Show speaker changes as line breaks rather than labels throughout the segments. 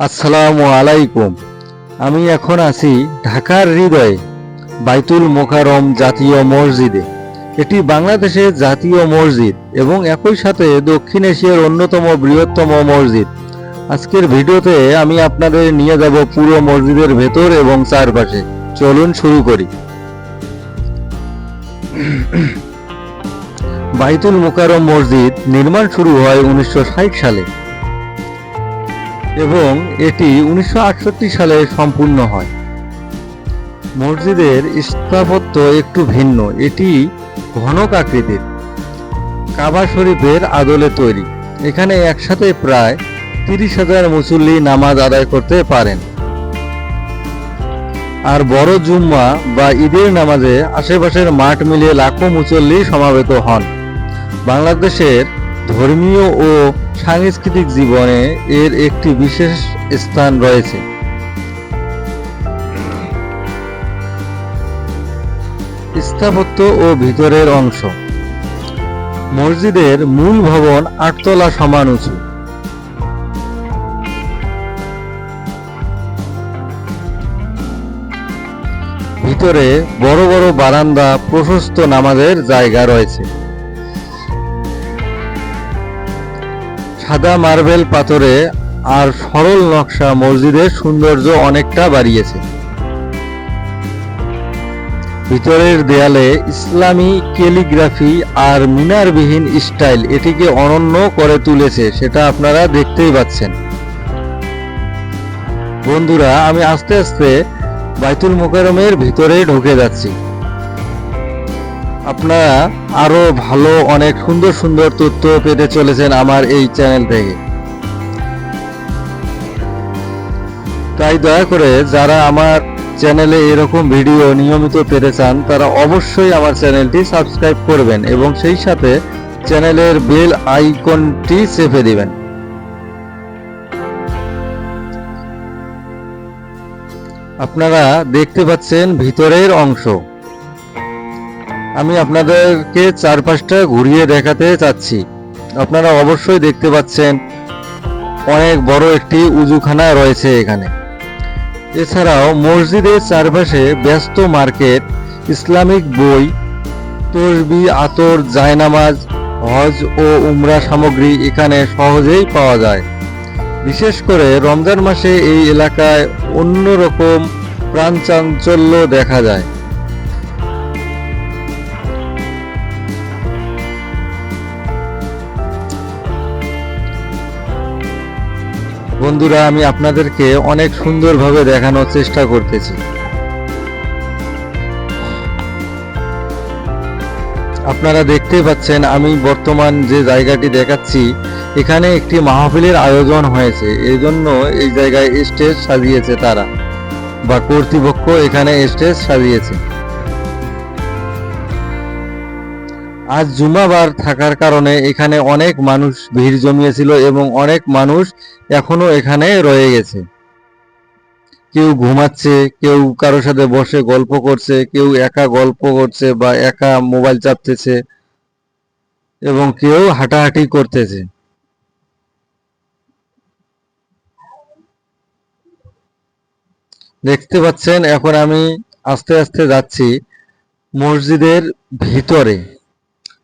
আসসালামু আলাইকুম। আমি এখন আছি ঢাকার হৃদয়ে বাইতুল মোকারম জাতীয় মসজিদে। এটি বাংলাদেশের জাতীয় মসজিদ এবং একই সাথে দক্ষিণ এশিয়ার অন্যতম বৃহত্তম মসজিদ। আজকের ভিডিওতে আমি আপনাদের নিয়ে যাব পুরো মসজিদের ভেতর এবং চারপাশে। চলুন শুরু করি। বাইতুল মোকারম মসজিদ নির্মাণ শুরু হয় উনিশশো ষাট সালে। এবং এটি উনিশশো সালে সম্পূর্ণ হয়। মসজিদের স্থাপত্য একটু ভিন্ন। এটি ঘনক আকৃতির। কাবা শরীফের আদলে তৈরি। এখানে একসাথে প্রায় তিরিশ হাজার মুসল্লি নামাজ আদায় করতে পারেন। আর বড় জুম্মা বা ঈদের নামাজে আশেপাশের মাঠ মিলিয়ে লাখো মুসল্লি সমাবেত হন। বাংলাদেশের ধর্মীয় ও সাংস্কৃতিক জীবনে এর একটি বিশেষ স্থান রয়েছে। স্থাপত্য ও ভিতরের অংশ। মসজিদের মূল ভবন আটতলা সমান উঁচু। ভিতরে বড় বড় বারান্দা, প্রশস্ত নামাজের জায়গা রয়েছে। সাদা মার্বেল পাথরে আর সরল নকশা মসজিদের সৌন্দর্য অনেকটা বাড়িয়েছে। ভিতরের দেয়ালে ইসলামী ক্যালিগ্রাফি আর মিনারবিহীন স্টাইল এটিকে অনন্য করে তুলেছে, সেটা আপনারা দেখতেই পাচ্ছেন। বন্ধুরা, আমি আস্তে আস্তে বাইতুল মোকারমের ভিতরে ঢুকে যাচ্ছি। আপনারা আরও ভালো, অনেক সুন্দর সুন্দর তথ্য পেতে চলেছেন আমার এই চ্যানেল থেকে। তাই দয়া করে যারা আমার চ্যানেলে এরকম ভিডিও নিয়মিত পেতে চান, তারা অবশ্যই আমার চ্যানেলটি সাবস্ক্রাইব করবেন এবং সেই সাথে চ্যানেলের বেল আইকনটি চেপে দিবেন। আপনারা দেখতে পাচ্ছেন ভিতরের অংশ। আমি আপনাদেরকে চারপাশটা ঘুরিয়ে দেখাতে চাচ্ছি। আপনারা অবশ্যই দেখতে পাচ্ছেন অনেক বড় একটি উজুখানা রয়েছে এখানে। এছাড়াও মসজিদের চারপাশে ব্যস্ত মার্কেট, ইসলামিক বই, তসবি, আতর, জায়নামাজ, হজ ও উমরা সামগ্রী এখানে সহজেই পাওয়া যায়। বিশেষ করে রমজান মাসে এই এলাকায় অন্যরকম প্রাণচাঞ্চল্য দেখা যায়। বন্ধুরা, আমি আপনাদেরকে অনেক সুন্দরভাবে দেখানোর চেষ্টা করতেছি। আপনারা দেখতেই পাচ্ছেন, আমি বর্তমান যে জায়গাটি দেখাচ্ছি, এখানে একটি মাহফিলের আয়োজন হয়েছে। এই জন্য এই জায়গায় স্টেজ সাজিয়েছে তারা, বা কর্তৃপক্ষ এখানে স্টেজ সাজিয়েছে। আজ জুমাবার থাকার কারণে এখানে অনেক মানুষ ভিড় জমিয়েছিল এবং অনেক মানুষ এখনও এখানে রয়ে গেছে। কেউ ঘুমাচ্ছে, কেউ কারোর সাথে বসে গল্প করছে, কেউ একা গল্প করছে বা একা মোবাইল চাপতেছে এবং কেউ হাঁটাহাঁটি করতেছে। দেখতে পাচ্ছেন, এখন আমি আস্তে আস্তে যাচ্ছি মসজিদের ভিতরে।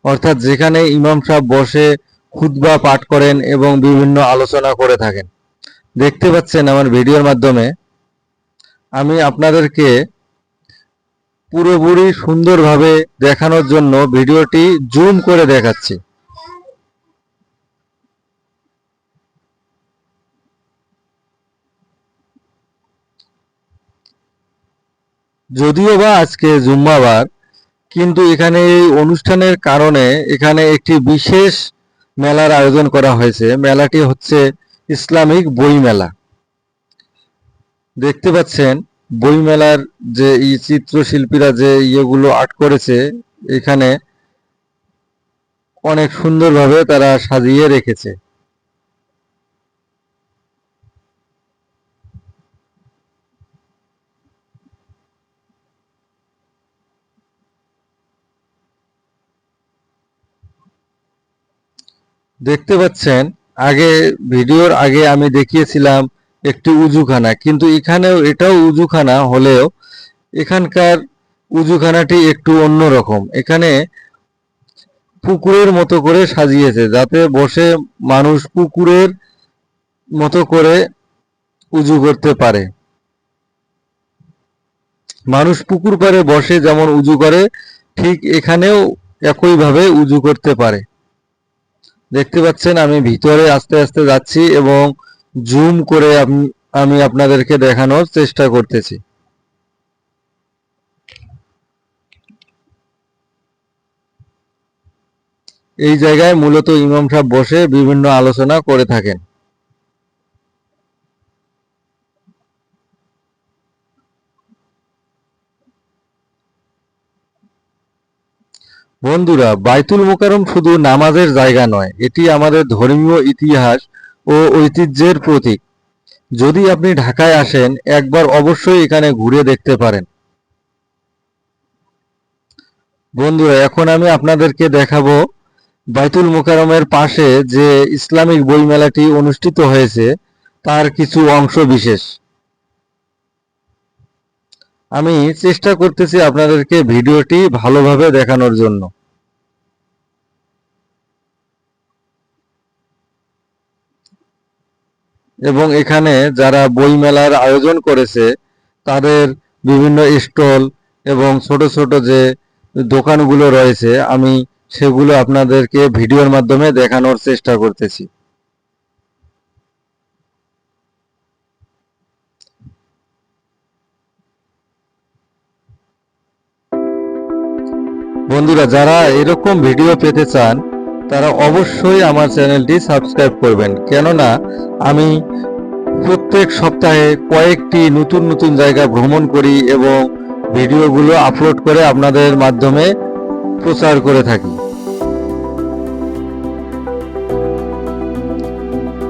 অর্থাৎ যেখানে ইমাম সাহেব বসে খুতবা পাঠ করেন এবং বিভিন্ন আলোচনা করে থাকেন। দেখতে পাচ্ছেন আমার ভিডিওর মাধ্যমে, আমি আপনাদেরকে পুরোপুরি সুন্দরভাবে দেখানোর জন্য ভিডিওটি জুম করে দেখাচ্ছি। যদিও বা আজকে জুম্মাবার কিন্তু এখানে এই অনুষ্ঠানের কারণে এখানে একটি বিশেষ মেলার আয়োজন করা হয়েছে। মেলাটি হচ্ছে ইসলামিক বই মেলা দেখতে পাচ্ছেন বই মেলার যে চিত্রশিল্পীরা যে ইয়েগুলো আর্ট করেছে, এখানে অনেক সুন্দরভাবে তারা সাজিয়ে রেখেছে। দেখতে পাচ্ছেন, আগে ভিডিওর আগে আমি দেখিয়েছিলাম একটি উজুখানা, কিন্তু এখানেও এটাও উজুখানা হলেও এখানকার উজুখানাটি একটু অন্যরকম এখানে পুকুরের মতো করে সাজিয়েছে, যাতে বসে মানুষ পুকুরের মতো করে উজু করতে পারে। মানুষ পুকুর পাড়ে বসে যেমন উজু করে, ঠিক এখানেও একইভাবে উজু করতে পারে। দেখতে পাচ্ছেন, আমি ভিতরে আস্তে আস্তে যাচ্ছি এবং জুম করে আম- আপনাদেরকে দেখানোর চেষ্টা করতেছি। এই জায়গায় মূলত ইমাম সাহেব বসে বিভিন্ন আলোচনা করে থাকেন। বন্ধুরা, বাইতুল মোকারম শুধু নামাজের জায়গা নয়, এটি আমাদের ধর্মীয় ইতিহাস ও ঐতিহ্যের প্রতীক। যদি আপনি ঢাকায় আসেন, একবার অবশ্যই এখানে ঘুরে দেখতে পারেন। বন্ধুরা, এখন আমি আপনাদেরকে দেখাবো বাইতুল মোকারমের পাশে যে ইসলামিক বইমেলাটি অনুষ্ঠিত হয়েছে, তার কিছু অংশ বিশেষ। আমি চেষ্টা করতেছি আপনাদেরকে ভিডিওটি ভালোভাবে দেখানোর জন্য। এবং এখানে যারা বইমেলার আয়োজন করেছে, তাদের বিভিন্ন স্টল এবং ছোট ছোট যে দোকানগুলো রয়েছে, আমি সেগুলো আপনাদেরকে ভিডিওর মাধ্যমে দেখানোর চেষ্টা করতেছি। বন্ধুরা, যারা এরকম ভিডিও পেতে চান তারা অবশ্যই আমার চ্যানেলটি সাবস্ক্রাইব করবেন। কেননা, আমি প্রত্যেক সপ্তাহে কয়েকটি নতুন নতুন জায়গা ভ্রমণ করি এবং ভিডিওগুলো আপলোড করে আপনাদের মাধ্যমে প্রচার করে থাকি।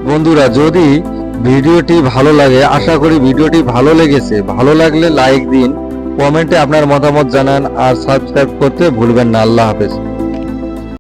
বন্ধুরা, যদি ভিডিওটি ভালো লাগে, আশা করি ভিডিওটি ভালো লেগেছে। ভালো লাগলে লাইক দিন, কমেন্টে আপনার মতামত জানান আর সাবস্ক্রাইব করতে ভুলবেন না। আল্লাহ হাফেজ।